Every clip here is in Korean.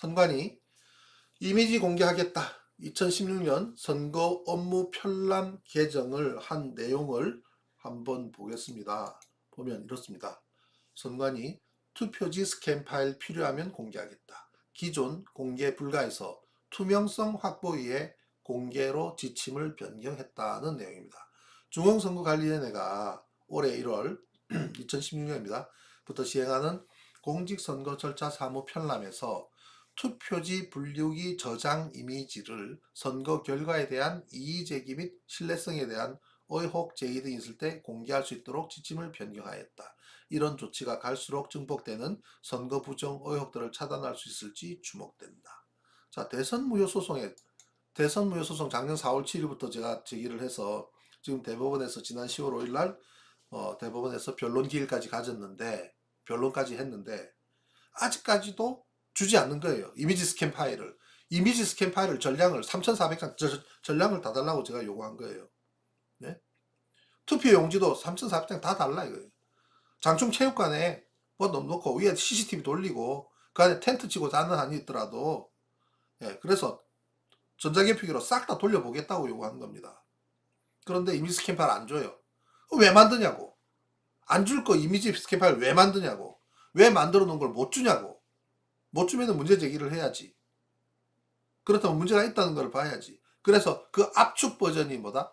선관위 이미지 공개하겠다. 2016년 선거 업무 편람 개정을 한 내용을 한번 보겠습니다. 보면 이렇습니다. 선관위 투표지 스캔 파일 필요하면 공개하겠다. 기존 공개 불가에서 투명성 확보 위해 공개로 지침을 변경했다는 내용입니다. 중앙선거관리위원회가 올해 1월 2016년입니다. 부터 시행하는 공직선거 절차 사무 편람에서 투표지 분류기 저장 이미지를 선거 결과에 대한 이의제기 및 신뢰성에 대한 의혹 제기 등이 있을 때 공개할 수 있도록 지침을 변경하였다. 이런 조치가 갈수록 증폭되는 선거 부정 의혹들을 차단할 수 있을지 주목된다. 자, 대선 무효 소송에 대선 무효 소송 작년 4월 7일부터 제가 제기를 해서 지금 대법원에서 지난 10월 5일 날 어, 대법원에서 변론 기일까지 가졌는데 변론까지 했는데 아직까지도 주지 않는 거예요. 이미지 스캔 파일을. 이미지 스캔 파일을 전량을 3,400장 저- 전량을 다 달라고 제가 요구한 거예요. 네? 투표 용지도 3,400장 다 달라 이거예요. 장충 체육관에 뭐 놓고 위에 CCTV 돌리고 그 안에 텐트 치고 자는 한이 있더라도 예, 그래서 전자개표기로 싹 다 돌려보겠다고 요구한 겁니다. 그런데 이미지 스캔 파일 안 줘요. 왜 만드냐고. 안 줄 거 이미지 스캔 파일 왜 만드냐고. 왜 만들어 놓은 걸 못 주냐고. 못 주면 문제 제기를 해야지. 그렇다면 문제가 있다는 걸 봐야지. 그래서 그 압축 버전이 뭐다?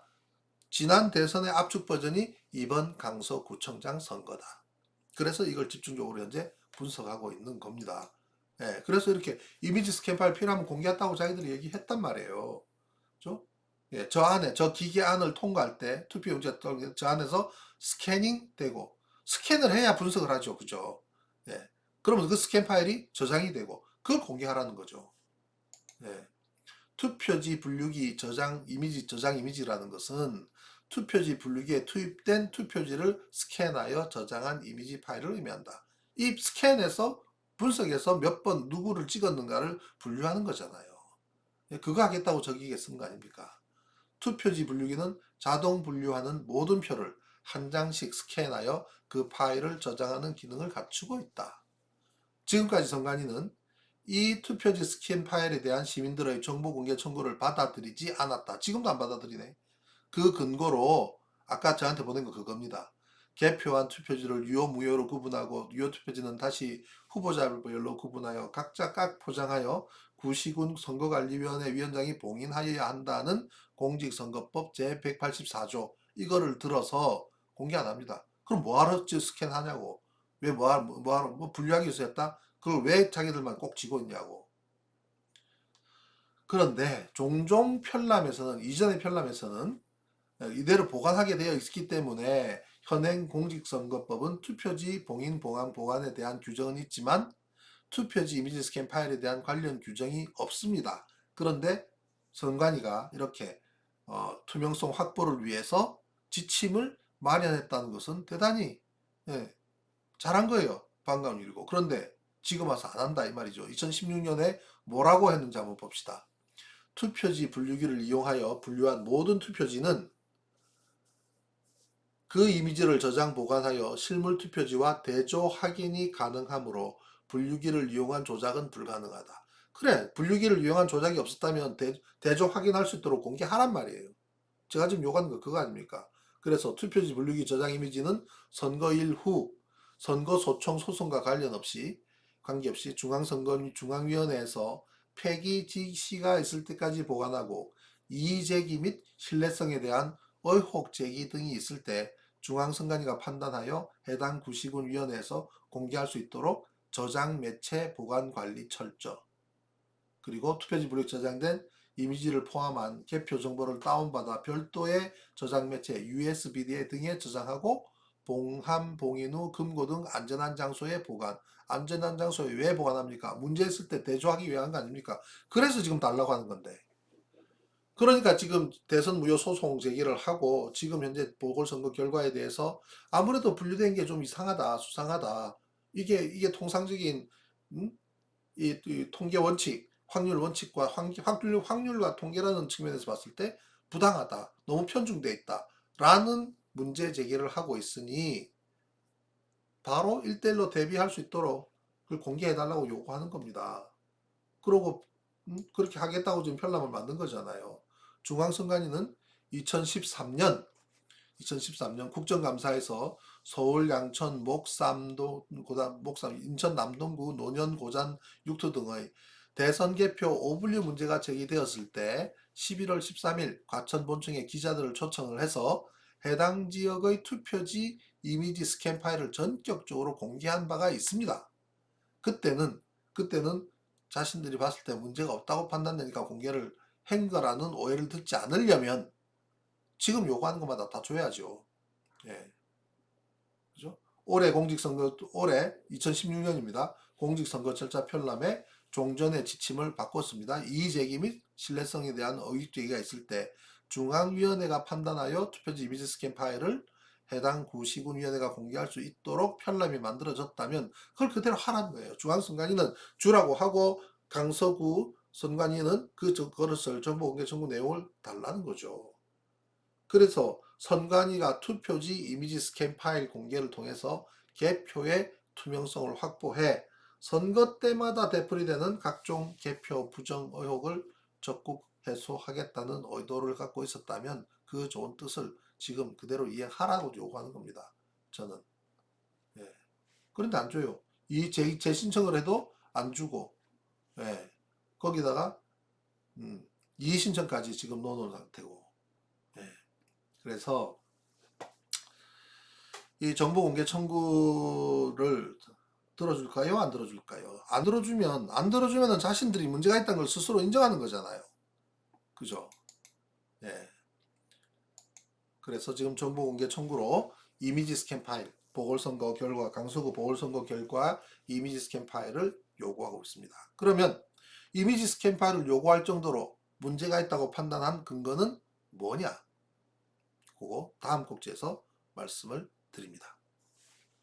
지난 대선의 압축 버전이 이번 강서구청장 선거다. 그래서 이걸 집중적으로 현재 분석하고 있는 겁니다. 예, 그래서 이렇게 이미지 스캔 파일 필요하면 공개했다고 자기들이 얘기했단 말이에요. 그죠? 예, 저 안에, 저 기계 안을 통과할 때, 때저 안에서 스캐닝 되고, 스캔을 해야 분석을 하죠. 그죠? 예. 그러면 그 스캔 파일이 저장이 되고, 그걸 공개하라는 거죠. 예. 투표지 분류기 저장 이미지, 저장 이미지라는 것은 투표지 분류기에 투입된 투표지를 스캔하여 저장한 이미지 파일을 의미한다. 이 스캔해서 분석해서 몇 번 누구를 찍었는가를 분류하는 거잖아요. 예, 그거 하겠다고 저기에 쓴거 아닙니까? 투표지 분류기는 자동 분류하는 모든 표를 한 장씩 스캔하여 그 파일을 저장하는 기능을 갖추고 있다. 지금까지 선관위는 이 투표지 스캔 파일에 대한 시민들의 정보 공개 청구를 받아들이지 않았다. 지금도 안 받아들이네. 그 근거로 아까 저한테 보낸 거 그겁니다. 개표한 투표지를 유효 무효로 구분하고 유효 투표지는 다시 후보자별로 구분하여 각자 각 포장하여 구시군 선거관리위원회 위원장이 봉인하여야 한다는 공직선거법 제184조 이거를 들어서 공개 안 합니다. 그럼 뭐하러 저 스캔하냐고. 왜 뭐하러 뭐하러 뭐 분류하기 위해서 했다? 그걸 왜 자기들만 꼭 쥐고 있냐고. 그런데 종종 편람에서는 이전의 편람에서는 이대로 보관하게 되어 있기 때문에 현행 공직선거법은 투표지 봉인 보관 보관에 대한 규정은 있지만 투표지 이미지 스캔 파일에 대한 관련 규정이 없습니다. 그런데 선관위가 이렇게 어, 투명성 확보를 위해서 지침을 마련했다는 것은 대단히 예, 잘한 거예요. 반가운 일이고. 그런데 지금 와서 안 한다 이 말이죠. 2016년에 뭐라고 했는지 한번 봅시다. 투표지 분류기를 이용하여 분류한 모든 투표지는 그 이미지를 저장 보관하여 실물 투표지와 대조 확인이 가능하므로 분류기를 이용한 조작은 불가능하다. 그래, 분류기를 이용한 조작이 없었다면 대, 대조 확인할 수 있도록 공개하란 말이에요. 제가 지금 요구하는 거 그거 아닙니까? 그래서 투표지 분류기 저장 이미지는 선거일 후 선거 소청 소송과 관련 없이 관계없이 중앙선거 중앙위원회에서 폐기 지시가 있을 때까지 보관하고 이의 제기 및 신뢰성에 대한 의혹 제기 등이 있을 때 중앙선관위가 판단하여 해당 구시군 위원회에서 공개할 수 있도록 저장 매체 보관 관리 철저. 그리고 투표지 분류 저장된 이미지를 포함한 개표 정보를 다운받아 별도의 저장 매체 USB 등에 저장하고 봉함, 봉인 후 금고 등 안전한 장소에 보관. 안전한 장소에 왜 보관합니까? 문제 있을 때 대조하기 위한 거 아닙니까? 그래서 지금 달라고 하는 건데. 그러니까 지금 대선 무효 소송 제기를 하고 지금 현재 보궐선거 결과에 대해서 아무래도 분류된 게 좀 이상하다, 수상하다. 이게 이게 통상적인 음? 이, 이 통계 원칙, 확률 원칙과 확, 확률 확률과 통계라는 측면에서 봤을 때 부당하다, 너무 편중돼 있다라는 문제 제기를 하고 있으니 바로 1대1로 대비할 수 있도록 그걸 공개해 달라고 요구하는 겁니다. 그러고 음, 그렇게 하겠다고 지금 편람을 만든 거잖아요. 중앙선관위는 2013년 2013년 국정감사에서 서울, 양천, 목삼도, 고담, 목삼, 인천 남동구, 노년, 고잔, 육도 등의 대선 개표 오분류 문제가 제기되었을 때 11월 13일 과천 본청에 기자들을 초청을 해서 해당 지역의 투표지 이미지 스캔 파일을 전격적으로 공개한 바가 있습니다. 그때는 그때는 자신들이 봤을 때 문제가 없다고 판단되니까 공개를 한 거라는 오해를 듣지 않으려면 지금 요구하는 것마다 다 줘야죠. 예. 그죠? 올해 공직선거, 올해 2016년입니다. 공직선거 절차 편람에 종전의 지침을 바꿨습니다. 이의제기 및 신뢰성에 대한 의혹제기가 있을 때 중앙위원회가 판단하여 투표지 이미지 스캔 파일을 해당 구시군위원회가 공개할 수 있도록 편람이 만들어졌다면 그걸 그대로 하라는 거예요. 중앙선관위는 주라고 하고 강서구 선관위는 그 저- 그것을 정보 공개 청구 내용을 달라는 거죠. 그래서 선관위가 투표지 이미지 스캔 파일 공개를 통해서 개표의 투명성을 확보해 선거 때마다 되풀이되는 각종 개표 부정 의혹을 적극 해소하겠다는 의도를 갖고 있었다면 그 좋은 뜻을 지금 그대로 이행하라고 요구하는 겁니다. 저는. 예. 그런데 안 줘요. 이 재, 재신청을 해도 안 주고, 예. 거기다가, 음, 이의신청까지 지금 넣어놓은 상태고, 예. 그래서, 이 정보 공개 청구를 들어줄까요? 안 들어줄까요? 안 들어주면, 안 들어주면은 자신들이 문제가 있다는 걸 스스로 인정하는 거잖아요. 그죠? 예. 그래서 지금 정보공개 청구로 이미지 스캔 파일, 보궐선거 결과, 강서구 보궐선거 결과 이미지 스캔 파일을 요구하고 있습니다. 그러면 이미지 스캔 파일을 요구할 정도로 문제가 있다고 판단한 근거는 뭐냐? 그거 다음 꼭지에서 말씀을 드립니다.